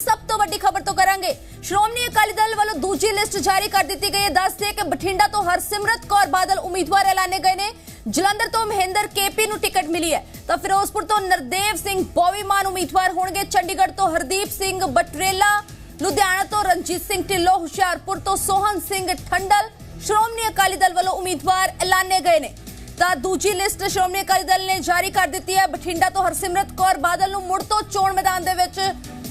ਸਭ ਤੋਂ ਵੱਡੀ ਖਬਰ ਤੋਂ ਕਰਾਂਗੇ। ਸ਼੍ਰੋਮਣੀ ਅਕਾਲੀ ਦਲ ਵੱਲੋਂ ਦੂਜੀ ਲਿਸਟ ਜਾਰੀ ਕਰ ਦਿੱਤੀ ਗਈ ਹੈ। ਦੱਸਦੇ ਕਿ ਬਠਿੰਡਾ ਤੋਂ ਹਰਸਿਮਰਤ ਕੌਰ ਬਾਦਲ ਉਮੀਦਵਾਰ ਐਲਾਨੇ ਗਏ ਨੇ। ਜਲੰਧਰ ਤੋਂ ਮਹਿੰਦਰ ਕੇਪੀ ਨੂੰ ਟਿਕਟ ਮਿਲੀ ਹੈ। ਤਾਂ ਫਿਰੋਜ਼ਪੁਰ ਤੋਂ ਨਰਦੇਵ ਸਿੰਘ ਬੋਵੀ ਉਮੀਦਵਾਰ ਹੋਣਗੇ। ਚੰਡੀਗੜ੍ਹ ਤੋਂ ਹਰਦੀਪ ਸਿੰਘ ਬਟਰੇਲਾ, ਲੁਧਿਆਣਾ ਤੋਂ ਰਣਜੀਤ ਸਿੰਘ ਢਿੱਲੋਂ, ਹੁਸ਼ਿਆਰਪੁਰ ਤੋਂ ਸੋਹਨ ਸਿੰਘ ਠੰਡਲ, ਸ਼੍ਰੋਮਣੀ ਅਕਾਲੀ ਦਲ ਵੱਲੋਂ ਉਮੀਦਵਾਰ ਐਲਾਨੇ ਗਏ ਨੇ। ਤਾਂ ਦੂਜੀ ਲਿਸਟ ਸ਼੍ਰੋਮਣੀ ਅਕਾਲੀ ਦਲ ਨੇ ਜਾਰੀ ਕਰ ਦਿੱਤੀ ਹੈ। ਬਠਿੰਡਾ ਤੋਂ ਹਰਸਿਮਰਤ ਕੌਰ ਬਾਦਲ ਨੂੰ ਮੁੜ ਤੋਂ ਚੋਣ ਮੈਦਾਨ ਦੇ ਵਿੱਚ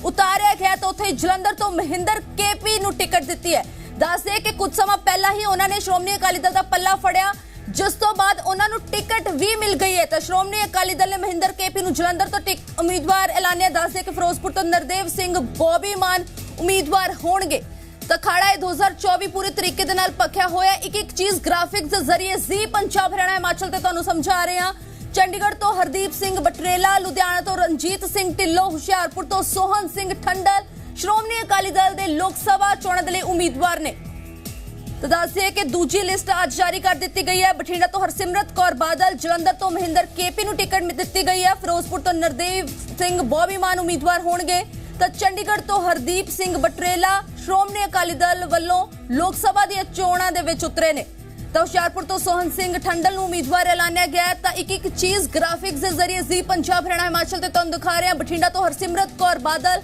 ਉਤਾਰਿਆ ਗਿਆ ਤਾਂ ਉੱਥੇ ਜਲੰਧਰ ਤੋਂ ਮਹਿੰਦਰ ਕੇਪੀ ਨੂੰ ਟਿਕਟ ਦਿੱਤੀ ਹੈ। ਦੱਸਦੇ ਕਿ ਕੁਝ ਸਮਾਂ ਪਹਿਲਾਂ ਹੀ ਉਹਨਾਂ ਨੇ ਸ਼੍ਰੋਮਣੀ ਅਕਾਲੀ ਦਲ ਦਾ ਪੱਲਾ ਫੜਿਆ, ਜਿਸ ਤੋਂ ਬਾਅਦ ਉਹਨਾਂ ਨੂੰ ਟਿਕਟ ਵੀ ਮਿਲ ਗਈ ਹੈ। ਤਾਂ ਸ਼੍ਰੋਮਣੀ ਅਕਾਲੀ ਦਲ ਨੇ ਮਹਿੰਦਰ ਕੇਪੀ ਨੂੰ ਜਲੰਧਰ ਤੋਂ ਟਿਕ ਉਮੀਦਵਾਰ ਐਲਾਨਿਆ। ਦੱਸਦੇ ਕਿ ਫਿਰੋਜ਼ਪੁਰ ਤੋਂ ਨਰਦੇਵ ਸਿੰਘ, ਬੋਬੀ ਮਾਨ ਉਮੀਦਵਾਰ ਹੋਣਗੇ। ਤਾਂ ਖਾੜਾ ਇਹ 2024 ਪੂਰੇ ਤਰੀਕੇ ਦੇ ਨਾਲ ਪੱਕਿਆ ਹੋਇਆ। ਇੱਕ ਇੱਕ ਚੀਜ਼ ਗ੍ਰਾਫਿਕਸ ਦੇ ਜ਼ਰੀਏ ਜ਼ੀ ਪੰਜਾਬ ਹਰਿਆਣਾ ਹਿਮਾਚਲ ਤੇ ਤੁਹਾਨੂੰ ਸਮਝਾ ਰਹੇ ਹਾਂ। ਚੰਡੀਗੜ੍ਹ ਤੋਂ ਹਰਦੀਪ ਸਿੰਘ ਬਟਰੇਲਾ, ਲੁਧਿਆਣਾ ਤੋਂ ਰਣਜੀਤ ਸਿੰਘ ਢਿੱਲੋਂ, ਹੁਸ਼ਿਆਰਪੁਰ ਤੋਂ ਸੋਹਨ ਸਿੰਘ ਠੰਡਲ, ਸ਼੍ਰੋਮਣੀ ਅਕਾਲੀ ਦਲ ਦੇ ਲੋਕ ਸਭਾ ਚੋਣਾਂ ਦੇ ਲਈ ਉਮੀਦਵਾਰ ਨੇ। ਤਾਂ ਦੱਸਦੇ ਕਿ ਦੂਜੀ ਲਿਸਟ ਅੱਜ ਜਾਰੀ ਕਰ ਦਿੱਤੀ ਗਈ ਹੈ। ਬਠਿੰਡਾ ਤੋਂ ਹਰਸਿਮਰਤ ਕੌਰ ਬਾਦਲ, ਜਲੰਧਰ ਤੋਂ ਮਹਿੰਦਰ ਕੇਪੀ ਨੂੰ ਟਿਕਟ ਦਿੱਤੀ ਗਈ ਹੈ। ਫਿਰੋਜ਼ਪੁਰ ਤੋਂ ਨਰਦੇਵ ਸਿੰਘ ਬੋਬੀਮਾਨ ਉਮੀਦਵਾਰ ਹੋਣਗੇ। ਤਾਂ ਚੰਡੀਗੜ੍ਹ ਤੋਂ ਹਰਦੀਪ ਸਿੰਘ ਬਟਰੇਲਾ, ਸ਼੍ਰੋਮਣੀ ਅਕਾਲੀ ਦਲ ਵੱਲੋਂ ਲੋਕ ਸਭਾ ਦੀਆਂ ਚੋਣਾਂ ਦੇ ਵਿੱਚ ਉਤਰੇ ਨੇ। ਤਾਂ ਹੁਸ਼ਿਆਰਪੁਰ ਤੋਂ ਸੋਹਨ ਸਿੰਘ ਠੰਡਲ ਨੂੰ ਉਮੀਦਵਾਰ ਐਲਾਨਿਆ ਗਿਆ ਤਾਂ ਇੱਕ ਇੱਕ ਚੀਜ਼ ਗ੍ਰਾਫਿਕਸ ਦੇ ਜ਼ਰੀਏ ਜ਼ੀ ਪੰਜਾਬ, ਹਰਿਆਣਾ, ਹਿਮਾਚਲ ਤੇ ਤੁਹਾਨੂੰ ਦਿਖਾ ਰਹੇ ਹਾਂ। ਬਠਿੰਡਾ ਤੋਂ ਹਰਸਿਮਰਤ ਕੌਰ ਬਾਦਲ,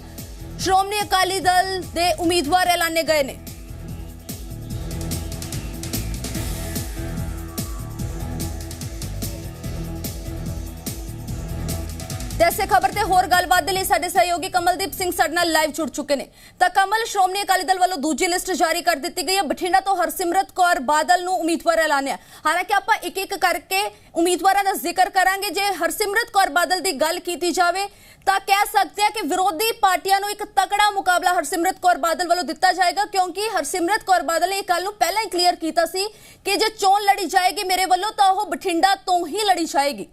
ਸ਼੍ਰੋਮਣੀ ਅਕਾਲੀ ਦਲ ਦੇ ਉਮੀਦਵਾਰ ਐਲਾਨੇ ਗਏ ਨੇ। ਤੇ ਇਸੇ ਖਬਰ ਤੇ ਹੋਰ ਗੱਲਬਾਤ ਦੇ ਲਈ ਸਾਡੇ ਸਹਿਯੋਗੀ ਕਮਲਦੀਪ ਸਿੰਘ ਸਾਡੇ ਨਾਲ ਲਾਈਵ ਜੁੜ ਚੁੱਕੇ ਨੇ। ਤਾਂ ਕਮਲ, ਸ਼੍ਰੋਮਣੀ ਅਕਾਲੀ ਦਲ ਵੱਲੋਂ ਦੂਜੀ ਲਿਸਟ ਜਾਰੀ ਕਰ ਦਿੱਤੀ ਗਈ ਹੈ। ਬਠਿੰਡਾ ਤੋਂ ਹਰਸਿਮਰਤ ਕੌਰ ਬਾਦਲ ਨੂੰ ਉਮੀਦਵਾਰ ਐਲਾਨਿਆ ਹਾਲਾਂਕਿ ਆਪਾਂ ਇੱਕ ਇੱਕ ਕਰਕੇ ਉਮੀਦਵਾਰਾਂ ਦਾ ਜ਼ਿਕਰ ਕਰਾਂਗੇ। ਜੇ ਹਰਸਿਮਰਤ ਕੌਰ ਬਾਦਲ ਦੀ ਗੱਲ ਕੀਤੀ ਜਾਵੇ, ਤਾਂ ਕਹਿ ਸਕਦੇ ਆ ਕਿ ਵਿਰੋਧੀ ਪਾਰਟੀਆਂ ਨੂੰ ਇੱਕ ਤਕੜਾ ਮੁਕਾਬਲਾ ਹਰਸਿਮਰਤ ਕੌਰ ਬਾਦਲ ਵੱਲੋਂ ਦਿੱਤਾ ਜਾਏਗਾ, ਕਿਉਂਕਿ ਹਰਸਿਮਰਤ ਕੌਰ ਬਾਦਲ ਨੇ ਇਹ ਕੱਲ ਨੂੰ ਪਹਿਲਾਂ ਹੀ ਕਲੀਅਰ ਕੀਤਾ ਸੀ ਕਿ ਜੇ ਚੋਣ ਲੜੀ ਜਾਏਗੀ ਮੇਰੇ ਵੱਲੋਂ, ਤਾਂ ਉਹ ਬਠਿੰਡਾ ਤੋਂ ਹੀ ਲੜੀ ਜਾਏਗੀ।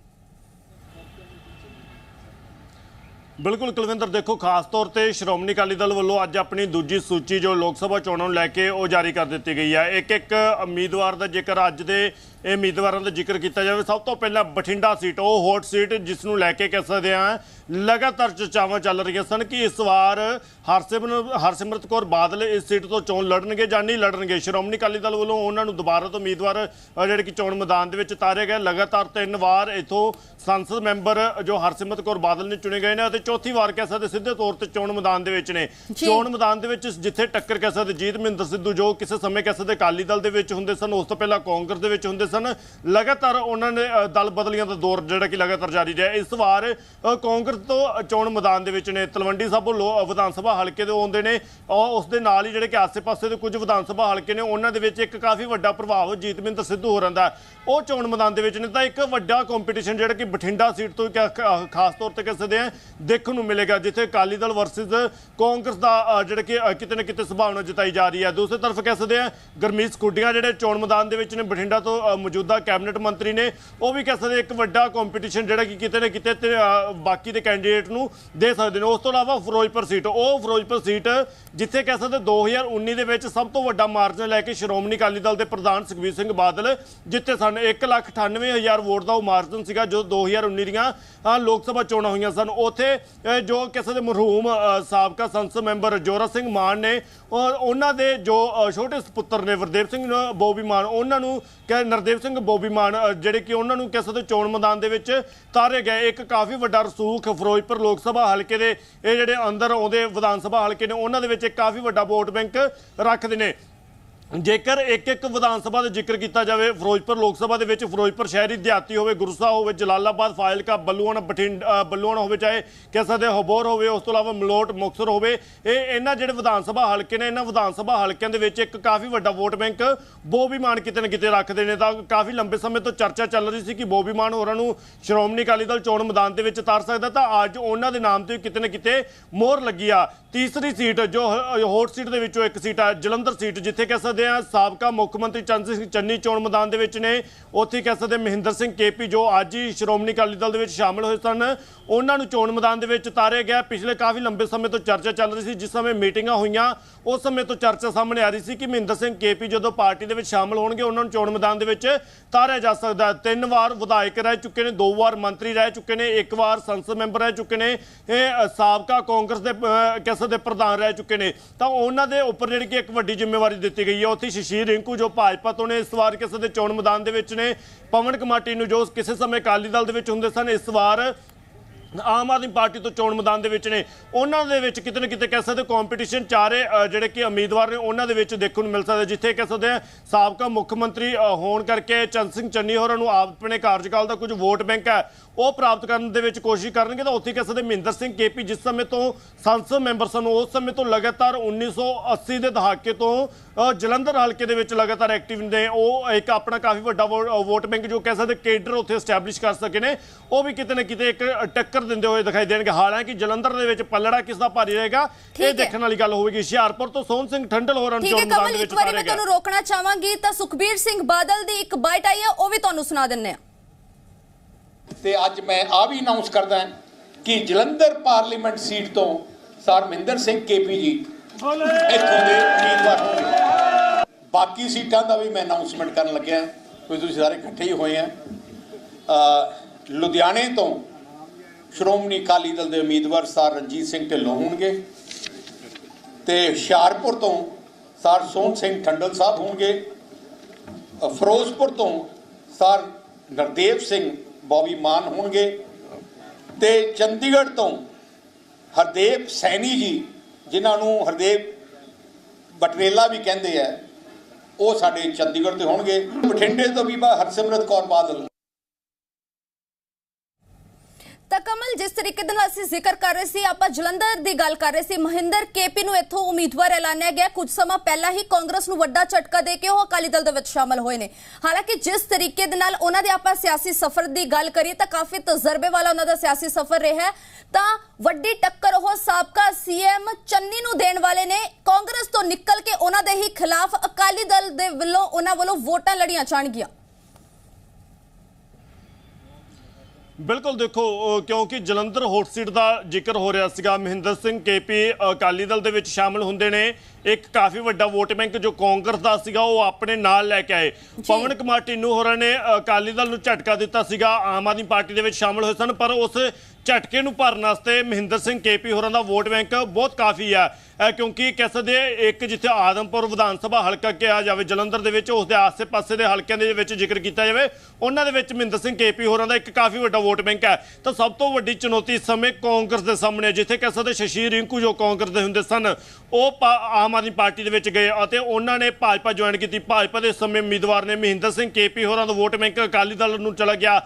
ਬਿਲਕੁਲ ਕੁਲਵਿੰਦਰ, ਦੇਖੋ, ਖਾਸ ਤੌਰ ਤੇ ਸ਼੍ਰੋਮਣੀ ਅਕਾਲੀ ਦਲ ਵੱਲੋਂ ਅੱਜ ਆਪਣੀ ਦੂਜੀ ਸੂਚੀ ਜੋ ਲੋਕ ਸਭਾ ਚੋਣਾਂ ਨੂੰ ਲੈ ਕੇ ਉਹ ਜਾਰੀ ਕਰ ਦਿੱਤੀ ਗਈ ਹੈ। ਇੱਕ ਇੱਕ ਉਮੀਦਵਾਰ ਦਾ ਜੇਕਰ ਅੱਜ ਦੇ ਇਹ ਉਮੀਦਵਾਰਾਂ ਦਾ ਜ਼ਿਕਰ ਕੀਤਾ ਜਾਵੇ, ਸਭ ਤੋਂ ਪਹਿਲਾਂ ਬਠਿੰਡਾ ਸੀਟ, ਉਹ ਹੌਟ ਸੀਟ ਜਿਸ ਨੂੰ ਲੈ ਕੇ ਕਹਿ ਸਕਦੇ ਹਾਂ, ਲਗਾਤਾਰ ਚਰਚਾਵਾਂ ਚੱਲ ਰਹੀਆਂ ਸਨ ਕਿ ਇਸ ਵਾਰ ਹਰਸਿਮਰਨ ਹਰਸਿਮਰਤ ਕੌਰ ਬਾਦਲ ਇਸ ਸੀਟ ਤੋਂ ਚੋਣ ਲੜਨਗੇ ਜਾਂ ਨਹੀਂ ਲੜਨਗੇ। ਸ਼੍ਰੋਮਣੀ ਅਕਾਲੀ ਦਲ ਵੱਲੋਂ ਉਹਨਾਂ ਨੂੰ ਦੁਬਾਰਾ ਤੋਂ ਉਮੀਦਵਾਰ ਜਿਹੜੇ ਕਿ ਚੋਣ ਮੈਦਾਨ ਦੇ ਵਿੱਚ ਉਤਾਰੇ ਗਏ ਲਗਾਤਾਰ ਤਿੰਨ ਵਾਰ ਇਥੋਂ ਸੰਸਦ ਮੈਂਬਰ ਜੋ ਹਰਸਿਮਰਤ ਕੌਰ ਬਾਦਲ ਨੇ ਚੁਣੇ ਗਏ ਨੇ ਅਤੇ ਚੌਥੀ ਵਾਰ ਕਹਿ ਸਕਦੇ ਸਿੱਧੇ ਤੌਰ ਤੇ ਚੋਣ ਮੈਦਾਨ ਦੇ ਵਿੱਚ ਨੇ। ਚੋਣ ਮੈਦਾਨ ਦੇ ਵਿੱਚ ਜਿੱਥੇ ਟੱਕਰ ਕਹਿ ਸਕਦੇ ਜੀਤ ਮਹਿੰਦਰ ਸਿੱਧੂ ਜੋ ਕਿਸੇ ਸਮੇਂ ਕਹਿ ਸਕਦੇ ਅਕਾਲੀ ਦਲ ਦੇ ਵਿੱਚ ਹੁੰਦੇ ਸਨ ਉਸ ਤੋਂ ਪਹਿਲਾਂ ਕਾਂਗਰਸ ਦੇ ਵਿੱਚ ਹੁੰਦੇ ਸਨ। ਲਗਾਤਾਰ ਉਹਨਾਂ ਨੇ ਦਲ ਬਦਲੀਆਂ ਦਾ ਦੌਰ ਜਿਹੜਾ ਕਿ ਲਗਾਤਾਰ ਜਾਰੀ ਰਿਹਾ। ਇਸ ਵਾਰ ਕਾਂਗਰਸ ਤੋਂ ਚੋਣ ਮੈਦਾਨ ਦੇ ਵਿੱਚ ਨੇ। ਤਲਵੰਡੀ ਸਾਬੋ ਵਿਧਾਨ ਸਭਾ ਹਲਕੇ ਦੇ ਆਉਂਦੇ ਨੇ। ਉਸ ਦੇ ਨਾਲ ਹੀ ਜਿਹੜੇ ਕਿ ਆਸੇ-ਪਾਸੇ ਦੇ ਕੁਝ ਵਿਧਾਨ ਸਭਾ ਹਲਕੇ ਨੇ ਉਹਨਾਂ ਦੇ ਵਿੱਚ ਇੱਕ ਕਾਫੀ ਵੱਡਾ ਪ੍ਰਭਾਵ ਜੀਤ ਮਹਿੰਦਰ ਸਿੱਧੂ ਹੋਰਾਂ ਦਾ ਉਹ ਚੋਣ ਮੈਦਾਨ ਦੇ ਵਿੱਚ ਨੇ ਤਾਂ ਇੱਕ ਵੱਡਾ ਕੰਪੀਟੀਸ਼ਨ ਜਿਹੜਾ ਕਿ ਬਠਿੰਡਾ ਸੀਟ ਤੋਂ ਖਾਸ ਤੌਰ ਤੇ ਕਹਿ ਸਕਦੇ ਆ। ਦੇਖਣ ਨੂੰ ਮਿਲੇਗਾ ਜਿੱਥੇ ਅਕਾਲੀ ਦਲ ਵਰਸਸ ਕਾਂਗਰਸ ਦਾ ਅ, ਜਿਹੜਾ ਕਿ ਕਿਤੇ ਨਾ ਕਿਤੇ ਸੰਭਾਵਨਾ ਜਤਾਈ ਜਾ ਰਹੀ ਹੈ। ਦੂਸਰੀ ਤਰਫ ਕਹਿ ਸਕਦੇ ਆ ਗਰਮੀਤ ਸਕੂਟੀਆਂ ਜਿਹੜੇ ਚੋਣ ਮੈਦਾਨ ਦੇ ਵਿੱਚ ਨੇ ਬਠਿੰਡਾ ਤੋਂ ਮੌਜੂਦਾ ਕੈਬਨਿਟ ਮੰਤਰੀ ਨੇ ਉਹ ਵੀ ਕਹਿ ਸਕਦੇ ਇੱਕ ਵੱਡਾ ਕੰਪੀਟੀਸ਼ਨ ਜਿਹੜਾ ਕਿ ਕਿਤੇ ਨਾ ਕਿਤੇ ਤੇ, ਬਾਕੀ ਦੇ ਕੈਂਡੀਡੇਟ ਨੂੰ ਦੇ ਸਕਦੇ ਨੇ। ਉਸ ਤੋਂ ਇਲਾਵਾ ਫਿਰੋਜ਼ਪੁਰ ਸੀਟ ਉਹ ਫਿਰੋਜ਼ਪੁਰ ਸੀਟ ਜਿੱਥੇ ਕਹਿ ਸਕਦੇ 2019 ਦੇ ਵਿੱਚ ਸਭ ਤੋਂ ਵੱਡਾ ਮਾਰਜਨ ਲੈ ਕੇ ਸ਼੍ਰੋਮਣੀ ਅਕਾਲੀ ਦਲ ਦੇ ਪ੍ਰਧਾਨ ਸੁਖਬੀਰ ਸਿੰਘ ਬਾਦਲ ਜਿੱਥੇ ਸਨ 198000 ਵੋਟ ਦਾ ਉਹ ਮਾਰਜਨ ਸੀਗਾ ਜੋ 2019 ਦੀਆਂ ਲੋਕ ਸਭਾ ਚੋਣਾਂ ਹੋਈਆਂ ਸਨ। ਉੱਥੇ ਜੋ ਕਿਸੇ ਦੇ ਮਰਹੂਮ ਸਾਬਕਾ ਸੰਸਦ ਮੈਂਬਰ ਜੋਰਾ ਸਿੰਘ ਮਾਨ ਨੇ ਔਰ ਉਹਨਾਂ ਦੇ ਜੋ ਛੋਟੇ ਸੁਪੁੱਤਰ ਨੇ ਵਰਦੇਵ ਸਿੰਘ ਨ- ਬੋਬੀ ਮਾਨ, ਉਹਨਾਂ ਨੂੰ ਕਿ ਨਰਦੇਵ ਸਿੰਘ ਬੋਬੀ ਮਾਨ ਜਿਹੜੇ ਕਿ ਉਹਨਾਂ ਨੂੰ ਕਿਸੇ ਦੇ ਚੋਣ ਮੈਦਾਨ ਦੇ ਵਿੱਚ ਤਾਰੇ ਗਏ। ਇੱਕ ਕਾਫੀ ਵੱਡਾ ਰਸੂਖ ਫਿਰੋਜ਼ਪੁਰ ਲੋਕ ਸਭਾ ਹਲਕੇ ਦੇ, ਇਹ ਜਿਹੜੇ ਅੰਦਰ ਆਉਂਦੇ ਵਿਧਾਨ ਸਭਾ ਹਲਕੇ ਨੇ, ਉਹਨਾਂ ਦੇ ਵਿੱਚ ਇੱਕ ਕਾਫੀ ਵੱਡਾ ਵੋਟ ਬੈਂਕ ਰੱਖਦੇ ਨੇ। ਜੇਕਰ ਇੱਕ ਇੱਕ ਵਿਧਾਨ ਸਭਾ ਦਾ ਜ਼ਿਕਰ ਕੀਤਾ ਜਾਵੇ, ਫਿਰੋਜ਼ਪੁਰ ਲੋਕ ਸਭਾ ਦੇ ਵਿੱਚ ਫਿਰੋਜ਼ਪੁਰ ਸ਼ਹਿਰੀ ਦਿਹਾਤੀ ਹੋਵੇ ਗੁਰਸਾ ਹੋਵੇ, ਜਲਾਲਾਬਾਦ, ਫਾਜ਼ਿਲਕਾ, ਬੱਲੂਆਣਾ, ਬਠਿੰਡਾ ਬੱਲੂਆਣਾ ਹੋਵੇ, ਚਾਹੇ ਕਹਿ ਸਕਦੇ ਹਬੋਰ ਹੋਵੇ, ਉਸ ਤੋਂ ਇਲਾਵਾ ਮਲੋਟ, ਮੁਕਤਸਰ ਹੋਵੇ, ਇਹ ਇਹਨਾਂ ਜਿਹੜੇ ਵਿਧਾਨ ਸਭਾ ਹਲਕੇ ਨੇ, ਇਹਨਾਂ ਵਿਧਾਨ ਸਭਾ ਹਲਕਿਆਂ ਦੇ ਵਿੱਚ ਇੱਕ ਕਾਫੀ ਵੱਡਾ ਵੋਟ ਬੈਂਕ ਬੋਬੀ ਮਾਨ ਕਿਤੇ ਨਾ ਕਿਤੇ ਰੱਖਦੇ ਨੇ। ਤਾਂ ਕਾਫੀ ਲੰਬੇ ਸਮੇਂ ਤੋਂ ਚਰਚਾ ਚੱਲ ਰਹੀ ਸੀ ਕਿ ਬੋਬੀ ਮਾਨ ਹੋਰਾਂ ਨੂੰ ਸ਼੍ਰੋਮਣੀ ਅਕਾਲੀ ਦਲ ਚੋਣ ਮੈਦਾਨ ਦੇ ਵਿੱਚ ਉਤਾਰ ਸਕਦਾ ਤਾਂ ਅੱਜ ਉਹਨਾਂ ਦੇ ਨਾਮ ਤੇ ਕਿਤੇ ਨਾ ਕਿਤੇ ਮੋਹਰ ਲੱਗੀ ਆ। ਤੀਸਰੀ ਸੀਟ, ਜੋ ਹ- ਹੌਟ ਸੀਟ ਦੇ ਵਿੱਚੋਂ ਇੱਕ ਸੀਟ ਆ, ਜਲੰਧਰ ਸੀਟ, ਜਿੱਥੇ ਕਹਿ ਸਕਦੇ ਸਕਦੇ ਹਾਂ ਸਾਬਕਾ ਮੁੱਖ ਮੰਤਰੀ ਚੰਦ ਸਿੰਘ ਚੰਨੀ ਚੋਣ ਮੈਦਾਨ ਦੇ ਵਿੱਚ ਨੇ। ਉੱਥੇ ਕਹਿ ਸਕਦੇ ਮਹਿੰਦਰ ਸਿੰਘ ਕੇਪੀ ਜੋ ਅੱਜ ਹੀ ਸ਼੍ਰੋਮਣੀ ਅਕਾਲੀ ਦਲ ਦੇ ਵਿੱਚ ਸ਼ਾਮਲ ਹੋਏ ਸਨ। ਉਹਨਾਂ ਨੂੰ ਚੋਣ ਮੈਦਾਨ ਦੇ ਵਿੱਚ ਉਤਾਰਿਆ ਗਿਆ। ਪਿਛਲੇ ਕਾਫੀ ਲੰਬੇ ਸਮੇਂ ਤੋਂ ਚਰਚਾ ਚੱਲ ਰਹੀ ਸੀ ਜਿਸ ਸਮੇਂ ਮੀਟਿੰਗਾਂ ਹੋਈਆਂ ਉਸ ਸਮੇਂ ਤੋਂ ਚਰਚਾ ਸਾਹਮਣੇ ਆ ਰਹੀ ਸੀ ਕਿ ਮਹਿੰਦਰ ਸਿੰਘ ਕੇਪੀ ਜਦੋਂ ਪਾਰਟੀ ਦੇ ਵਿੱਚ ਸ਼ਾਮਲ ਹੋਣਗੇ ਉਹਨਾਂ ਨੂੰ ਚੋਣ ਮੈਦਾਨ ਦੇ ਵਿੱਚ ਤਾਰਿਆ ਜਾ ਸਕਦਾ ਹੈ। ਤਿੰਨ ਵਾਰ ਵਿਧਾਇਕ ਰਹਿ ਚੁੱਕੇ ਨੇ ਦੋ ਵਾਰ ਮੰਤਰੀ ਰਹਿ ਚੁੱਕੇ ਨੇ ਇੱਕ ਵਾਰ ਸੰਸਦ ਮੈਂਬਰ ਰਹਿ ਚੁੱਕੇ ਨੇ ਇਹ ਸਾਬਕਾ ਕਾਂਗਰਸ ਦੇ ਅ, ਕਿਸੇ ਦੇ ਪ੍ਰਧਾਨ ਰਹਿ ਚੁੱਕੇ ਨੇ। ਤਾਂ ਉਹਨਾਂ ਦੇ ਉੱਪਰ ਜਿਹੜੀ ਕਿ ਇੱਕ ਵੱਡੀ ਜ਼ਿੰਮੇਵਾਰੀ ਦਿੱਤੀ ਗਈ ਹੈ ਉੱਥੇ ਸ਼ਸ਼ੀਰ ਰਿੰਕੂ ਜੋ ਭਾਜਪਾ ਤੋਂ ਨੇ, ਇਸ ਵਾਰ ਕਿਸੇ ਦੇ ਚੋਣ ਮੈਦਾਨ ਦੇ ਵਿੱਚ ਨੇ। ਪਵਨ ਕਮਾਟੀ ਨੂੰ ਜੋ ਕਿਸੇ ਸਮੇਂ ਅਕਾਲੀ ਦਲ ਦੇ ਵਿੱਚ ਹੁੰਦੇ ਸਨ, ਇਸ ਵਾਰ ਆਮ ਆਦਮੀ ਪਾਰਟੀ ਤੋਂ ਚੋਣ ਮੈਦਾਨ ਦੇ ਵਿੱਚ ਨੇ। ਉਹਨਾਂ ਦੇ ਵਿੱਚ ਕਿਤੇ ਨਾ ਕਿਤੇ ਕਹਿ ਸਕਦੇ ਕੰਪੀਟੀਸ਼ਨ ਚਾਰੇ ਜਿਹੜੇ ਕਿ ਉਮੀਦਵਾਰ ਨੇ, ਉਹਨਾਂ ਦੇ ਵਿੱਚ ਦੇਖਣ ਨੂੰ ਮਿਲ ਸਕਦਾ ਜਿੱਥੇ ਕਹਿ ਸਕਦੇ ਆ ਸਾਬਕਾ ਮੁੱਖ ਮੰਤਰੀ ਹੋਣ ਕਰਕੇ ਚੰਦ ਸਿੰਘ ਚੰਨੀ ਹੋਰਾਂ ਨੂੰ ਆਪਣੇ ਕਾਰਜਕਾਲ ਦਾ ਕੁਝ ਵੋਟ ਬੈਂਕ ਹੈ, ਉਹ ਪ੍ਰਾਪਤ ਕਰਨ ਦੇ ਵਿੱਚ ਕੋਸ਼ਿਸ਼ ਕਰਨਗੇ ਤਾਂ ਉੱਥੇ ਕਹਿ ਸਕਦੇ ਮਹਿੰਦਰ ਸਿੰਘ ਕੇਪੀ ਜਿਸ ਸਮੇਂ ਤੋਂ ਸੰਸਦ ਮੈਂਬਰ ਸਨ, ਉਸ ਸਮੇਂ ਤੋਂ ਲਗਾਤਾਰ 1980 ਦੇ ਦਹਾਕੇ ਤੋਂ ਜਲੰਧਰ ਹਲਕੇ ਦੇ ਵਿੱਚ ਲਗਾਤਾਰ ਐਕਟਿਵ ਨੇ। ਉਹ ਇੱਕ ਆਪਣਾ ਕਾਫੀ ਵੱਡਾ ਵੋ- ਵੋਟ ਬੈਂਕ ਜੋ ਕਹਿ ਸਕਦੇ ਕੇਡਰ ਉੱਥੇ ਸਟੈਬਲਿਸ਼ ਕਰ ਸਕੇ ਨੇ। ਉਹ ਵੀ ਕਿਤੇ ਨਾ ਕਿਤੇ ਇੱਕ ਟੱਕਰ ਦਿੰਦੇ ਹੋਏ ਦਿਖਾਈ ਦੇਣਗੇ। ਹਾਲਾਂਕਿ ਜਲੰਧਰ ਦੇ ਵਿੱਚ ਪੱਲੜਾ ਕਿਸ ਦਾ ਭਾਰੀ ਰਹੇਗਾ। ਇਹ ਦੇਖਣ ਵਾਲੀ ਗੱਲ ਹੋਵੇਗੀ। ਹੁਸ਼ਿਆਰਪੁਰ ਤੋਂ ਸੋਹਣ ਸਿੰਘ ਠੰਡਲ ਹੋਰਾਂ ਨੂੰ ਠੀਕ ਹੈ ਚੋਣ ਮੈਦਾਨ ਕਮਲ ਦੇ ਇੱਕ ਵਿੱਚ ਵਾਰੀ ਉਤਾਰਿਆ ਮੈਂ ਤੁਹਾਨੂੰ ਰੋਕਣਾ ਚਾਹਾਂਗੀ ਤਾਂ ਸੁਖਬੀਰ ਸਿੰਘ ਬਾਦਲ ਦੀ ਇੱਕ ਬਾਈਟ ਆਈ ਹੈ ਉਹ ਵੀ ਤੁਹਾਨੂੰ ਸੁਣਾ ਦਿੰਨੇ ਆ ਤੇ ਅੱਜ ਮੈਂ ਆ ਵੀ ਅਨਾਉਂਸ ਕਰਦਾ ਕਿ ਜਲੰਧਰ ਪਾਰਲੀਮੈਂਟ ਸੀਟ ਤੋਂ ਸਰ ਮਹਿੰਦਰ ਸਿੰਘ ਕੇਪੀ ਜੀ ਇੱਥੋਂ ਦੇ ਉਮੀਦਵਾਰ ਬਾਕੀ ਸੀਟਾਂ ਦਾ ਵੀ ਮੈਂ ਅਨਾਉਂਸਮੈਂਟ ਕਰਨ ਲੱਗਿਆ। ਕੋਈ ਤੁਸੀਂ ਸਾਰੇ ਇਕੱਠੇ ਹੀ ਹੋਏ ਆ। ਲੁਧਿਆਣੇ ਤੋਂ ਸ਼੍ਰੋਮਣੀ ਅਕਾਲੀ ਦਲ ਦੇ ਉਮੀਦਵਾਰ ਸਰ ਰਣਜੀਤ ਸਿੰਘ ਢਿੱਲੋਂ ਹੋਣਗੇ ਤੇ ਹੁਸ਼ਿਆਰਪੁਰ ਤੋਂ ਸਰ ਸੋਹਣ ਸਿੰਘ ਠੰਡਲ ਸਾਹਿਬ ਹੋਣਗੇ। ਫਿਰੋਜ਼ਪੁਰ ਤੋਂ ਸਰ ਨਰਦੇਵ ਸਿੰਘ ਬੌਬੀ ਮਾਨ ਹੋਣਗੇ ਤੇ ਚੰਡੀਗੜ੍ਹ ਤੋਂ ਹਰਦੇਵ ਸੈਣੀ ਜੀ, ਜਿਨ੍ਹਾਂ ਨੂੰ ਹਰਦੇਵ ਬਟਰੇਲਾ ਵੀ ਕਹਿੰਦੇ ਆ, ਉਹ ਸਾਡੇ ਚੰਡੀਗੜ੍ਹ ਦੇ ਹੋਣਗੇ। ਬਠਿੰਡੇ ਤੋਂ ਵੀ ਬਾ ਹਰਸਿਮਰਤ ਕੌਰ ਬਾਦਲ। ਤਾਂ ਕਮਲ, ਜਿਸ ਤਰੀਕੇ ਦੇ ਨਾਲ ਅਸੀਂ ਜ਼ਿਕਰ ਕਰ ਰਹੇ ਸੀ, ਆਪਾਂ ਜਲੰਧਰ ਦੀ ਗੱਲ ਕਰ ਰਹੇ ਸੀ। ਮਹਿੰਦਰ ਕੇਪੀ ਨੂੰ ਇੱਥੋਂ ਉਮੀਦਵਾਰ ਐਲਾਨਿਆ ਗਿਆ। ਕੁਝ ਸਮਾਂ ਪਹਿਲਾਂ ਹੀ ਕਾਂਗਰਸ ਨੂੰ ਵੱਡਾ ਝਟਕਾ ਦੇ ਕੇ ਉਹ ਅਕਾਲੀ ਦਲ ਦੇ ਵਿੱਚ ਸ਼ਾਮਲ ਹੋਏ ਨੇ। ਹਾਲਾਂਕਿ ਜਿਸ ਤਰੀਕੇ ਦੇ ਨਾਲ ਉਹਨਾਂ ਦੇ ਆਪਾਂ ਸਿਆਸੀ ਸਫ਼ਰ ਦੀ ਗੱਲ ਕਰੀਏ, ਤਾਂ ਕਾਫੀ ਤਜਰਬੇ ਵਾਲਾ ਉਹਨਾਂ ਦਾ ਸਿਆਸੀ ਸਫ਼ਰ ਰਿਹਾ। ਤਾਂ ਵੱਡੀ ਟੱਕਰ ਉਹ ਸਾਬਕਾ ਸੀਐਮ ਚੰਨੀ ਨੂੰ ਦੇਣ ਵਾਲੇ ਨੇ। ਕਾਂਗਰਸ ਤੋਂ ਨਿਕਲ ਕੇ ਉਹਨਾਂ ਦੇ ਹੀ ਖਿਲਾਫ ਅਕਾਲੀ ਦਲ ਦੇ ਵੱਲੋਂ, ਉਹਨਾਂ ਵੱਲੋਂ ਵੋਟਾਂ ਲੜੀਆਂ ਜਾਣਗੀਆਂ। ਬਿਲਕੁਲ ਦੇਖੋ ਕਿਉਂਕਿ ਜਲੰਧਰ ਹੌਟ ਸੀਟ ਦਾ ਜ਼ਿਕਰ ਹੋ ਰਿਹਾ ਸੀਗਾ ਮਹਿੰਦਰ ਸਿੰਘ ਕੇਪੀ ਅਕਾਲੀ ਦਲ ਦੇ ਵਿੱਚ ਸ਼ਾਮਲ ਹੁੰਦੇ ਨੇ। ਇੱਕ ਕਾਫੀ ਵੱਡਾ ਵੋਟ ਬੈਂਕ ਜੋ ਕਾਂਗਰਸ ਦਾ ਸੀਗਾ ਉਹ ਆਪਣੇ ਨਾਲ ਲੈ ਕੇ ਆਏ। ਪਵਨ ਕੁਮਾਰ ਟਿੰਨੂ ਹੋਰਾਂ ਨੇ ਅਕਾਲੀ ਦਲ ਨੂੰ ਝਟਕਾ ਦਿੱਤਾ ਸੀਗਾ ਆਮ ਆਦਮੀ ਪਾਰਟੀ ਦੇ ਵਿੱਚ ਸ਼ਾਮਲ ਹੋਏ ਸਨ ਪਰ ਉਸ ਝਟਕੇ ਨੂੰ ਭਰਨ ਵਾਸਤੇ ਮਹਿੰਦਰ ਸਿੰਘ ਕੇਪੀ ਹੋਰਾਂ ਦਾ ਵੋਟ ਬੈਂਕ ਬਹੁਤ ਕਾਫੀ ਆ। ਕਿਉਂਕਿ ਕਹਿ ਸਕਦੇ ਇੱਕ ਜਿੱਥੇ ਆਦਮਪੁਰ ਵਿਧਾਨ ਸਭਾ ਹਲਕਾ ਕਿਹਾ ਜਾਵੇ, ਜਲੰਧਰ ਦੇ ਵਿੱਚ, ਉਸ ਦੇ ਆਸ-ਪਾਸੇ ਦੇ ਹਲਕਿਆਂ ਦੇ ਵਿੱਚ ਜ਼ਿਕਰ ਕੀਤਾ ਜਾਵੇ, ਉਹਨਾਂ ਦੇ ਵਿੱਚ ਮਹਿੰਦਰ ਸਿੰਘ ਕੇਪੀ ਹੋਰਾਂ ਦਾ ਇੱਕ ਕਾਫੀ ਵੱਡਾ ਵੋਟ ਬੈਂਕ ਹੈ। ਤਾਂ ਸਭ ਤੋਂ ਵੱਡੀ ਚੁਣੌਤੀ ਇਸ ਸਮੇਂ ਕਾਂਗਰਸ ਦੇ ਸਾਹਮਣੇ ਜਿੱਥੇ ਕਹਿ ਸਕਦੇ ਸ਼ਸ਼ੀਰ ਰਿੰਕੂ ਜੋ ਕਾਂਗਰਸ ਦੇ ਹੁੰਦੇ ਸਨ, ਉਹ ਪਾ- ਆਮ ਆਦਮੀ ਪਾਰਟੀ ਦੇ ਵਿੱਚ ਗਏ ਅਤੇ ਉਹਨਾਂ ਨੇ ਭਾਜਪਾ ਜੁਆਇਨ ਕੀਤੀ। ਭਾਜਪਾ ਦੇ ਸਮੇਂ ਉਮੀਦਵਾਰ ਨੇ ਮਹਿੰਦਰ ਸਿੰਘ ਕੇਪੀ ਹੋਰਾਂ ਦਾ ਵੋਟ ਬੈਂਕ ਅਕਾਲੀ ਦਲ ਨੂੰ ਚਲਾ ਗਿਆ।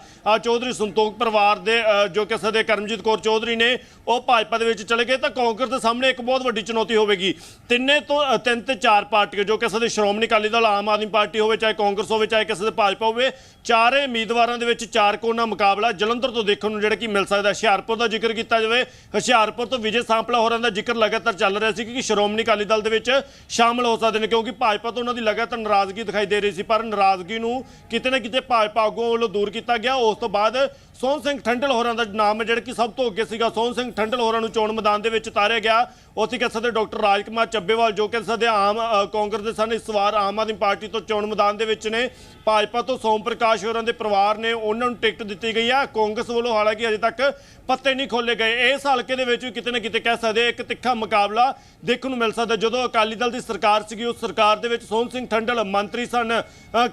ਚੌਧਰੀ ਸੰਤੋਖ ਪਰਿਵਾਰ ਦੇ ਜੋ ਕਹਿ ਸਕਦੇ ਕਰਮਜੀਤ ਕੌਰ ਚੌਧਰੀ ਨੇ, ਉਹ ਭਾਜਪਾ ਦੇ ਵਿੱਚ ਚਲੇ ਗਏ, ਤਾਂ ਕਾਂਗਰਸ ਦੇ ਸਾਹਮਣੇ ਇੱਕ ਬਹੁਤ ਵੱਡੀ ਚੁਣੌਤੀ ਹੋਵੇਗੀ। ਤਿੰਨੇ ਤੋਂ ਤਿੰਨ ਤੇ ਚਾਰ ਪਾਰਟੀਆਂ, ਜੋ ਕਿਸੇ ਸਕਦੇ ਸ਼੍ਰੋਮਣੀ ਅਕਾਲੀ ਦਲ, ਆਮ ਆਦਮੀ ਪਾਰਟੀ ਹੋਵੇ, ਚਾਹੇ ਕਾਂਗਰਸ ਹੋਵੇ, ਚਾਹੇ ਕਿਸੇ ਦੇ ਭਾਜਪਾ ਹੋਵੇ, ਚਾਰੇ ਉਮੀਦਵਾਰਾਂ ਦੇ ਵਿੱਚ ਚਾਰ ਕੋਨਾ ਮੁਕਾਬਲਾ ਜਲੰਧਰ ਤੋਂ ਦੇਖਣ ਨੂੰ ਜਿਹੜਾ ਕਿ ਮਿਲ ਸਕਦਾ। ਹੁਸ਼ਿਆਰਪੁਰ ਦਾ ਜ਼ਿਕਰ ਕੀਤਾ ਜਾਵੇ, ਹੁਸ਼ਿਆਰਪੁਰ ਤੋਂ ਵਿਜੇ ਸਾਂਪਲਾ ਹੋਰਾਂ ਦਾ ਜ਼ਿਕਰ ਲਗਾਤਾਰ ਚੱਲ ਰਿਹਾ ਸੀ ਕਿ ਸ਼੍ਰੋਮਣੀ ਅਕਾਲੀ ਦਲ ਦੇ ਵਿੱਚ ਸ਼ਾਮਲ ਹੋ ਸਕਦੇ ਨੇ, ਕਿਉਂਕਿ ਭਾਜਪਾ ਤੋਂ ਉਹਨਾਂ ਦੀ ਲਗਾਤਾਰ ਨਾਰਾਜ਼ਗੀ ਦਿਖਾਈ ਦੇ ਰਹੀ ਸੀ, ਪਰ ਨਾਰਾਜ਼ਗੀ ਨੂੰ ਕਿਤੇ ਨਾ ਕਿਤੇ ਭਾਜਪਾ ਆਗੂਆਂ ਵੱਲੋਂ ਦੂਰ ਕੀਤਾ ਗਿਆ। ਉਸ ਤੋਂ ਬਾਅਦ ਸੋਹਣ ਸਿੰਘ ਠੰਡਲ ਹੋਰਾਂ ਦਾ ਨਾਮ ਜਿਹੜਾ ਜਿਹੜਾ ਕਿ ਸਭ ਤੋਂ ਅੱਗੇ ਸੀਗਾ, ਸੋਹਣ ਸਿੰਘ ਠੰਡਲ ਹੋਰਾਂ ਨੂੰ ਚੋਣ ਮੈਦਾਨ ਦੇ ਵਿੱਚ ਉਤਾਰਿਆ ਗਿਆ। ਉੱਥੇ ਕਹਿ ਸਕਦੇ ਡਾਕਟਰ ਰਾਜਕੁਮਾਰ ਚੱਬੇਵਾਲ, ਜੋ ਕਹਿ ਸਕਦੇ ਆਮ ਕਾਂਗਰਸ ਦੇ ਸਨ। ਇਸ ਵਾਰ ਆਮ ਆਦਮੀ ਪਾਰਟੀ ਤੋਂ ਚੋਣ ਮੈਦਾਨ ਦੇ ਵਿੱਚ ਨੇ। ਭਾਜਪਾ ਤੋਂ ਸੋਮ ਪ੍ਰਕਾਸ਼ ਹੋਰਾਂ ਦੇ ਪਰਿਵਾਰ ਨੇ ਉਹਨਾਂ ਨੂੰ ਟਿਕਟ ਦਿੱਤੀ ਗਈ ਹੈ। ਕਾਂਗਰਸ ਵੱਲੋਂ ਹਾਲਾਂਕਿ ਅਜੇ ਤੱਕ ਪੱਤੇ ਨਹੀਂ ਖੋਲੇ ਗਏ। ਇਸ ਹਲਕੇ ਦੇ ਵਿੱਚ ਵੀ ਕਿਤੇ ਨਾ ਕਿਤੇ ਕਹਿ ਸਕਦੇ ਇੱਕ ਤਿੱਖਾ ਮੁਕਾਬਲਾ ਦੇਖਣ ਨੂੰ ਮਿਲ ਸਕਦਾ ਜਦੋਂ ਅਕਾਲੀ ਦਲ ਦੀ ਸਰਕਾਰ ਸੀਗੀ, ਉਸ ਸਰਕਾਰ ਦੇ ਵਿੱਚ ਸੋਹਣ ਸਿੰਘ ਠੰਡਲ ਮੰਤਰੀ ਸਨ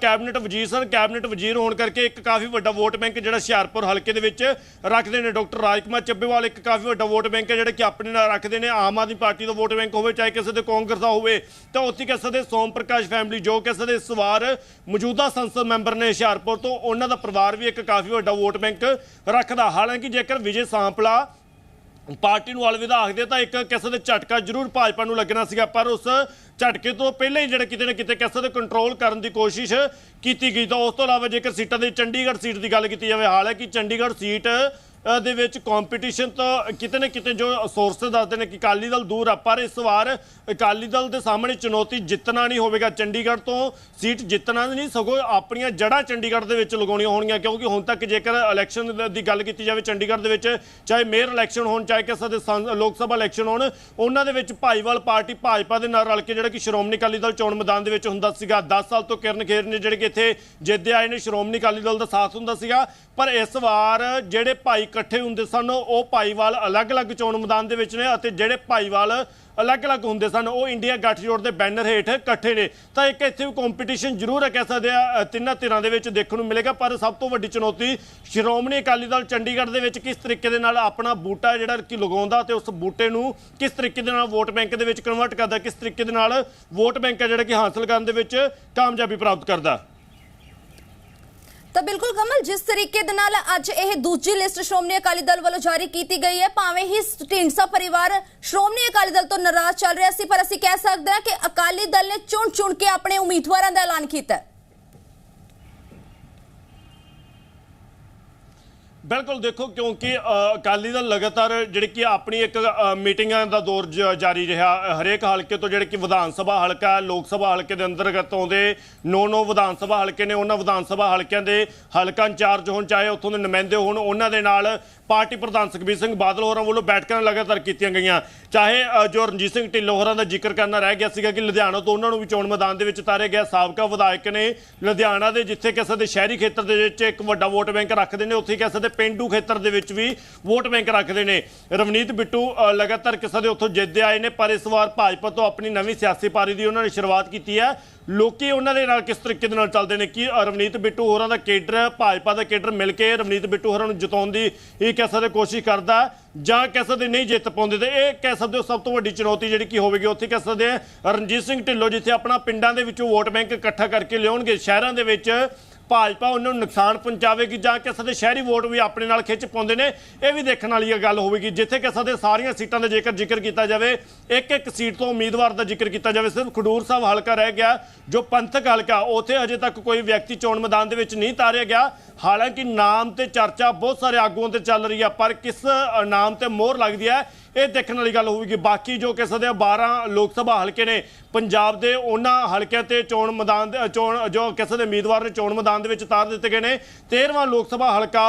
ਕੈਬਨਿਟ ਵਜ਼ੀਰ ਸਨ। ਕੈਬਨਿਟ ਵਜ਼ੀਰ ਹੋਣ ਕਰਕੇ ਇੱਕ ਕਾਫੀ ਵੱਡਾ ਵੋਟ ਬੈਂਕ ਜਿਹੜਾ ਹੁਸ਼ਿਆਰਪੁਰ ਹਲਕੇ ਦੇ ਵਿੱਚ ਰੱਖਦੇ ਨੇ ਡਾਕਟਰ ਰਾਜਕੁਮਾਰ ਚੱਬੇਵਾਲ ਇੱਕ ਕਾਫੀ ਵੱਡਾ ਵੋਟ ਬੈਂਕ ਹੈ, ਜਿਹੜੇ ਕਿ ਆਪਣੇ ਨਾਲ ਰੱਖਦੇ ਨੇ, ਆਮ ਆਦਮੀ ਪਾਰਟੀ ਦਾ ਵੋਟ ਬੈਂਕ ਹੋਵੇ, ਚਾਹੇ ਕਿਸੇ ਦੇ ਕਾਂਗਰਸ ਦਾ ਹੋਵੇ, ਤਾਂ ਉੱਥੇ ਕਹਿ ਸਕਦੇ ਸੋਮ ਪ੍ਰਕਾਸ਼ ਫੈਮਿਲੀ ਜੋ ਕਹਿ ਸਕਦੇ ਇਸ ਵਾਰ ਮੌਜੂਦਾ ਸੰਸਦ ਮੈਂਬਰ ਨੇ ਹੁਸ਼ਿਆਰਪੁਰ ਤੋਂ, ਉਹਨਾਂ ਦਾ ਪਰਿਵਾਰ ਵੀ ਇੱਕ ਕਾਫੀ ਵੱਡਾ ਵੋਟ ਬੈਂਕ ਰੱਖਦਾ। ਹਾਲਾਂਕਿ ਜੇਕਰ ਵਿਜੇ ਸਾਂਪਲਾ ਪਾਰਟੀ ਨੂੰ ਅਲਵਿਦਾ ਆਖਦੇ ਤਾਂ ਇੱਕ ਕਿਸੇ ਦੇ ਝਟਕਾ ਜ਼ਰੂਰ ਭਾਜਪਾ ਨੂੰ ਲੱਗਣਾ ਸੀਗਾ, ਪਰ ਉਸ ਝਟਕੇ ਤੋਂ ਪਹਿਲਾਂ ਹੀ ਜਿਹੜਾ ਕਿਤੇ ਨਾ ਕਿਤੇ ਕਿਸੇ ਦੇ ਕੰਟਰੋਲ ਕਰਨ ਦੀ ਕੋਸ਼ਿਸ਼ ਕੀਤੀ ਗਈ, ਤਾਂ ਉਸ ਤੋਂ ਇਲਾਵਾ ਜੇਕਰ ਸੀਟਾਂ ਦੀ ਚੰਡੀਗੜ੍ਹ ਸੀਟ ਦੀ ਗੱਲ ਕੀਤੀ ਜਾਵੇ, ਹਾਲਾਂਕਿ ਚੰਡੀਗੜ੍ਹ ਸੀਟ ਦੇ ਵਿੱਚ ਕੰਪੀਟੀਸ਼ਨ ਤਾਂ ਕਿਤੇ ਨਾ ਕਿਤੇ ਜੋ ਸੋਰਸਸ ਦੱਸਦੇ ਨੇ ਕਿ ਅਕਾਲੀ ਦਲ ਦੂਰ ਆ, ਪਰ ਇਸ ਵਾਰ ਅਕਾਲੀ ਦਲ ਦੇ ਸਾਹਮਣੇ ਚੁਣੌਤੀ ਜਿੱਤਣਾ ਨਹੀਂ ਹੋਵੇਗਾ। ਚੰਡੀਗੜ੍ਹ ਤੋਂ ਸੀਟ ਜਿੱਤਣਾ ਨਹੀਂ, ਸਗੋਂ ਆਪਣੀਆਂ ਜੜ੍ਹਾਂ ਚੰਡੀਗੜ੍ਹ ਦੇ ਵਿੱਚ ਲਗਾਉਣੀਆਂ ਹੋਣਗੀਆਂ, ਕਿਉਂਕਿ ਹੁਣ ਤੱਕ ਜੇਕਰ ਇਲੈਕਸ਼ਨ ਦੀ ਗੱਲ ਕੀਤੀ ਜਾਵੇ ਚੰਡੀਗੜ੍ਹ ਦੇ ਵਿੱਚ, ਚਾਹੇ ਮੇਅਰ ਇਲੈਕਸ਼ਨ ਹੋਣ, ਚਾਹੇ ਕਿਸੇ ਦੇ ਸੰ- ਲੋਕ ਸਭਾ ਇਲੈਕਸ਼ਨ ਹੋਣ, ਉਹਨਾਂ ਦੇ ਵਿੱਚ ਭਾਈਵਾਲ ਪਾਰਟੀ ਭਾਜਪਾ ਦੇ ਨਾਲ ਰਲ ਕੇ ਜਿਹੜਾ ਕਿ ਸ਼੍ਰੋਮਣੀ ਅਕਾਲੀ ਦਲ ਚੋਣ ਮੈਦਾਨ ਦੇ ਵਿੱਚ ਹੁੰਦਾ ਸੀਗਾ। 10 ਸਾਲ ਤੋਂ ਕਿਰਨ ਖੇਰ ਨੇ ਜਿਹੜੇ ਕਿ ਇੱਥੇ ਜਿੱਦੇ ਆਏ ਨੇ, ਸ਼੍ਰੋਮਣੀ ਅਕਾਲੀ ਦਲ ਦਾ ਸਾਥ ਹੁੰਦਾ ਸੀਗਾ। ਪਰ ਇਸ ਵਾਰ ਜਿਹੜੇ ਭਾਈ ਇਕੱਠੇ ਹੁੰਦੇ ਸਨ, ਉਹ ਭਾਈਵਾਲ ਅਲੱਗ-ਅਲੱਗ ਚੋਣ ਮੈਦਾਨ ਦੇ ਵਿੱਚ ਨੇ ਅਤੇ ਜਿਹੜੇ ਭਾਈਵਾਲ ਅਲੱਗ-ਅਲੱਗ ਹੁੰਦੇ ਸਨ, ਉਹ ਇੰਡੀਆ ਗੱਠਜੋੜ ਦੇ ਬੈਨਰ ਹੇਠ ਇਕੱਠੇ ਨੇ। ਤਾਂ ਇੱਕ ਇੱਥੇ ਵੀ ਕੰਪੀਟੀਸ਼ਨ ਜ਼ਰੂਰ ਹੈ, ਕਹਿ ਸਕਦੇ ਆ ਤਿੰਨਾਂ ਧਿਰਾਂ ਦੇ ਵਿੱਚ ਦੇਖਣ ਨੂੰ ਮਿਲੇਗਾ, ਪਰ ਸਭ ਤੋਂ ਵੱਡੀ ਚੁਣੌਤੀ ਸ਼੍ਰੋਮਣੀ ਅਕਾਲੀ ਦਲ ਚੰਡੀਗੜ੍ਹ ਦੇ ਵਿੱਚ ਕਿਸ ਤਰੀਕੇ ਦੇ ਨਾਲ ਆਪਣਾ ਬੂਟਾ ਜਿਹੜਾ ਕਿ ਲਗਾਉਂਦਾ ਤੇ ਉਸ ਬੂਟੇ ਨੂੰ ਕਿਸ ਤਰੀਕੇ ਦੇ ਨਾਲ ਵੋਟ ਬੈਂਕ ਦੇ ਵਿੱਚ ਕਨਵਰਟ ਕਰਦਾ, ਕਿਸ ਤਰੀਕੇ ਦੇ ਨਾਲ ਵੋਟ ਬੈਂਕ ਹੈ ਜਿਹੜਾ ਕਿ ਹਾਸਲ ਕਰਨ ਦੇ ਵਿੱਚ ਕਾਮਯਾਬੀ ਪ੍ਰਾਪਤ ਕਰਦਾ। ਤਾਂ ਬਿਲਕੁਲ ਕਮਲ, ਜਿਸ ਤਰੀਕੇ ਦੇ ਨਾਲ ਅੱਜ ਇਹ ਦੂਜੀ ਲਿਸਟ ਸ਼੍ਰੋਮਣੀ ਅਕਾਲੀ ਦਲ ਵੱਲੋਂ ਜਾਰੀ ਕੀਤੀ ਗਈ ਹੈ, ਭਾਵੇਂ ਹੀ ਢੀਂਡਸਾ ਪਰਿਵਾਰ ਸ਼੍ਰੋਮਣੀ ਅਕਾਲੀ ਦਲ ਤੋਂ ਨਾਰਾਜ਼ ਚੱਲ ਰਿਹਾ ਸੀ, ਪਰ ਅਸੀਂ ਕਹਿ ਸਕਦੇ ਹਾਂ ਕਿ ਅਕਾਲੀ ਦਲ ਨੇ ਚੁਣ ਚੁਣ ਕੇ ਆਪਣੇ ਉਮੀਦਵਾਰਾਂ ਦਾ ਐਲਾਨ ਕੀਤਾ ਹੈ। ਬਿਲਕੁਲ ਦੇਖੋ, ਕਿਉਂਕਿ ਅਕਾਲੀ ਦਲ ਲਗਾਤਾਰ ਜਿਹੜੀ ਕਿ ਆਪਣੀ ਇੱਕ ਮੀਟਿੰਗਾਂ ਦਾ ਦੌਰ ਜ- ਜਾਰੀ ਰਿਹਾ। ਹਰੇਕ ਹਲਕੇ ਤੋਂ ਜਿਹੜੇ ਕਿ ਵਿਧਾਨ ਸਭਾ ਹਲਕਾ ਲੋਕ ਸਭਾ ਹਲਕੇ ਦੇ ਅੰਤਰਗਤ ਆਉਂਦੇ। ਨੌ ਨੌ ਵਿਧਾਨ ਸਭਾ ਹਲਕੇ ਨੇ ਉਹਨਾਂ ਵਿਧਾਨ ਸਭਾ ਹਲਕਿਆਂ ਦੇ ਹਲਕਾ ਇੰਚਾਰਜ ਹੋਣ, ਚਾਹੇ ਉੱਥੋਂ ਦੇ ਨੁਮਾਇੰਦੇ ਹੋਣ, ਉਹਨਾਂ ਦੇ ਨਾਲ ਪਾਰਟੀ ਪ੍ਰਧਾਨ ਸੁਖਬੀਰ ਸਿੰਘ ਬਾਦਲ ਹੋਰਾਂ ਵੱਲੋਂ ਬੈਠਕਾਂ ਲਗਾਤਾਰ ਕੀਤੀਆਂ ਗਈਆਂ। ਚਾਹੇ ਜੋ ਰਣਜੀਤ ਸਿੰਘ ਢਿੱਲੋਂ ਹੋਰਾਂ ਦਾ ਜ਼ਿਕਰ ਕਰਨਾ ਰਹਿ ਗਿਆ ਸੀਗਾ ਕਿ ਲੁਧਿਆਣਾ ਤੋਂ ਉਹਨਾਂ ਨੂੰ ਵੀ ਚੋਣ ਮੈਦਾਨ ਦੇ ਵਿੱਚ ਉਤਾਰੇ ਗਿਆ। ਸਾਬਕਾ ਵਿਧਾਇਕ ਨੇ ਲੁਧਿਆਣਾ ਦੇ, ਜਿੱਥੇ ਕਿਸੇ ਦੇ ਸ਼ਹਿਰੀ ਖੇਤਰ ਦੇ ਵਿੱਚ ਇੱਕ ਵੱਡਾ ਵੋਟ ਬੈਂਕ ਰੱਖਦੇ ਨੇ, ਉੱਥੇ ਕਿਸੇ ਦੇ ਪਿੰਡੂ ਖੇਤਰ ਦੇ ਵਿੱਚ ਵੀ ਵੋਟ ਬੈਂਕ ਰੱਖਦੇ ਨੇ। ਰਵਨੀਤ ਬਿੱਟੂ ਲਗਾਤਾਰ ਕਿਸੇ ਦੇ ਉੱਥੋਂ ਜਿੱਤਦੇ ਆਏ ਨੇ, ਪਰ ਇਸ ਵਾਰ ਭਾਜਪਾ ਤੋਂ ਆਪਣੀ ਨਵੀਂ ਸਿਆਸੀ ਪਾਰੀ ਦੀ ਉਹਨਾਂ ਨੇ ਸ਼ੁਰੂਆਤ ਕੀਤੀ ਹੈ। ਲੋਕੀ ਉਹਨਾਂ ਦੇ ਨਾਲ ਕਿਸ ਤਰੀਕੇ ਦੇ ਨਾਲ ਚੱਲਦੇ ਨੇ? ਕਿ ਰਵਨੀਤ ਬਿੱਟੂ ਹੋਰਾਂ ਦਾ ਕੇਡਰ ਭਾਜਪਾ ਦਾ ਕੇਡਰ ਮਿਲ ਕੇ ਰਵਨੀਤ ਬਿੱਟੂ ਹੋਰਾਂ ਨੂੰ ਜਿਤਾਉਣ ਦੀ ਇਹ ਕਹਿ ਸਕਦੇ ਕੋਸ਼ਿਸ਼ ਕਰਦਾ? ਜਾਂ ਕਹਿ ਸਕਦੇ ਨਹੀਂ ਜਿੱਤ ਪਾਉਂਦੇ ਤੇ ਇਹ ਕਹਿ ਸਕਦੇ ਹੋ ਸਭ ਤੋਂ ਵੱਡੀ ਚੁਣੌਤੀ ਜਿਹੜੀ ਕੀ ਹੋਵੇਗੀ, ਉੱਥੇ ਕਹਿ ਸਕਦੇ ਆ ਰਣਜੀਤ ਸਿੰਘ ਢਿੱਲੋਂ ਜਿੱਥੇ ਆਪਣਾ ਪਿੰਡਾਂ ਦੇ ਵਿੱਚੋਂ ਵੋਟ ਬੈਂਕ ਇਕੱਠਾ ਕਰਕੇ ਲਿਆਉਣਗੇ, ਸ਼ਹਿਰਾਂ ਦੇ ਵਿੱਚ ਭਾਜਪਾ ਉਹਨਾਂ ਨੂੰ ਨੁਕਸਾਨ ਪਹੁੰਚਾਵੇਗੀ ਜਾਂ ਕਿਸੇ ਦੇ ਸ਼ਹਿਰੀ ਵੋਟ ਵੀ ਆਪਣੇ ਨਾਲ ਖਿੱਚ ਪਾਉਂਦੇ ਨੇ, ਇਹ ਵੀ ਦੇਖਣ ਵਾਲੀ ਇਹ ਗੱਲ ਹੋਵੇਗੀ, ਜਿੱਥੇ ਕਿਸੇ ਦੇ ਸਾਰੀਆਂ ਸੀਟਾਂ ਦਾ ਜੇਕਰ ਜ਼ਿਕਰ ਕੀਤਾ ਜਾਵੇ ਇੱਕ ਇੱਕ ਸੀਟ ਤੋਂ ਉਮੀਦਵਾਰ ਦਾ ਜ਼ਿਕਰ ਕੀਤਾ ਜਾਵੇ, ਸਿਰਫ ਖਡੂਰ ਸਾਹਿਬ ਹਲਕਾ ਰਹਿ ਗਿਆ, ਜੋ ਪੰਥਕ ਹਲਕਾ, ਉੱਥੇ ਹਜੇ ਤੱਕ ਕੋਈ ਵਿਅਕਤੀ ਚੋਣ ਮੈਦਾਨ ਦੇ ਵਿੱਚ ਨਹੀਂ ਤਾਰਿਆ ਗਿਆ, ਹਾਲਾਂਕਿ ਨਾਮ ਤੇ ਚਰਚਾ ਬਹੁਤ ਸਾਰੇ ਆਗੂਆਂ ਤੇ ਚੱਲ ਰਹੀ ਹੈ ਪਰ ਕਿਸ ਨਾਮ ਤੇ ਮੋਹਰ ਲੱਗਦੀ ਹੈ ਇਹ ਦੇਖਣ ਵਾਲੀ ਗੱਲ ਹੋਵੇਗੀ ਬਾਕੀ ਜੋ ਕਿਸੇ ਦੇ 12 ਲੋਕ ਸਭਾ ਹਲਕੇ ਨੇ ਪੰਜਾਬ ਦੇ, ਉਹਨਾਂ ਹਲਕਿਆਂ ਤੇ ਚੋਣ ਮੈਦਾਨ ਦੇ ਚੋਣ, ਜੋ ਕਿਸੇ ਦੇ ਉਮੀਦਵਾਰ ਨੇ ਚੋਣ ਮੈਦਾਨ ਦੇ ਵਿੱਚ ਉਤਾਰ ਦਿੱਤੇ ਗਏ ਨੇ। 13ਵਾਂ ਲੋਕ ਸਭਾ ਹਲਕਾ